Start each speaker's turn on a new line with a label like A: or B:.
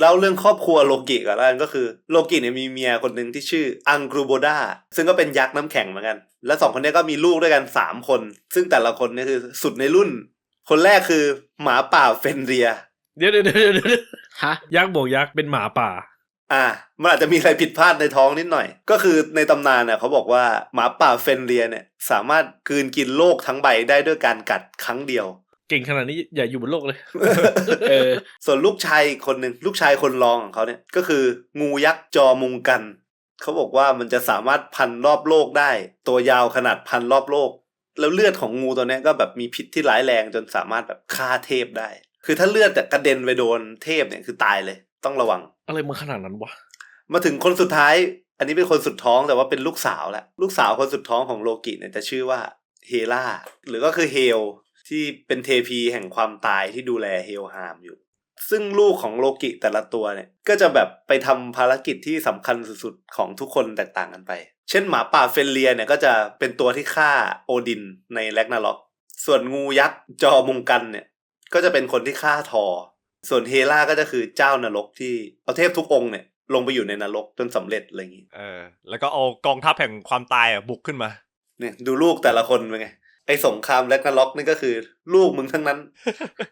A: เล่าเรื่องครอบครัวโลกิก่อนแล้วกันก็คือโลกิเนี่ยมีเมียคนหนึ่งที่ชื่ออังกรูโบดาซึ่งก็เป็นยักษ์น้ำแข็งเหมือนกัน และสองคนเนี้ก็มีลูกด้วยกันสามคน ซึ่งแต่ละคนเนี่ยคือสุดในรุ่น คนแรกคือหมาป่าเฟนเรีย
B: เดี๋ยวเดี๋ยวเดี๋ยวเดี๋ยว
C: ฮะ
B: ยักษ์บอกยักษ์เป็นหมาป่า
A: อ่า มันอาจจะมีอะไรผิดพลาดในท้องนิดหน่อย ก็คือในตำนานน่ะเขาบอกว่าหมาป่าเฟนเรียเนี่ยสามารถกลืนกินโลกทั้งใบได้ด้วยการกัดครั้งเดียว
B: เก่งขนาดนี้อย่าอยู่บนโลกเลย
C: เออ
A: ส่วนลูกชายอีกคนหนึ่งลูกชายคนรองของเขาเนี่ย ก็คือ งูยักษ์จอมุงกัน เขาบอกว่ามันจะสามารถพันรอบโลกได้ ตัวยาวขนาดพันรอบโลก แล้วเลือดของงูตัวเนี้ยก็แบบมีพิษที่ร้ายแรงจนสามารถแบบฆ่าเทพได้ คือถ้าเลือดแต่กระเด็นไปโดนเทพเนี่ยคือตายเลย ต้องระวัง
B: อะไรมันขนาดนั้นวะ
A: มาถึงคนสุดท้าย อันนี้เป็นคนสุดท้องแต่ว่าเป็นลูกสาวแหละลูกสาวคนสุดท้องของโลกิเนี่ยจะชื่อว่าเฮล่าหรือก็คือเฮล ที่เป็นเทพีแห่งความตายที่ดูแลเฮลฮามอยู่ ซึ่งลูกของโลกิแต่ละตัวเนี่ย ก็จะแบบไปทำภารกิจที่สำคัญสุดๆ ของทุกคนแตกต่างกันไป เช่นหมาป่าเฟนเลียเนี่ยก็จะเป็นตัวที่ฆ่าโอดินในแลกนาล็อก ส่วนงูยักษ์จอมงกันเนี่ย ก็จะเป็นคนที่ฆ่าทอ ส่วนเฮล่าก็จะคือเจ้านรกที่เอาเทพทุกองค์เนี่ยลงไปอยู่ในนรกจนสำเร็จอะไรอย่างงี้
D: เออ แล้วก็เอากองทัพแห่งความตายอะบุกขึ้นมา
A: เนี่ยดูลูกแต่ละคนเป็นไง ไอสงครามแลกนาล็อกนี่ก็คือ ลูกมึงทั้งนั้น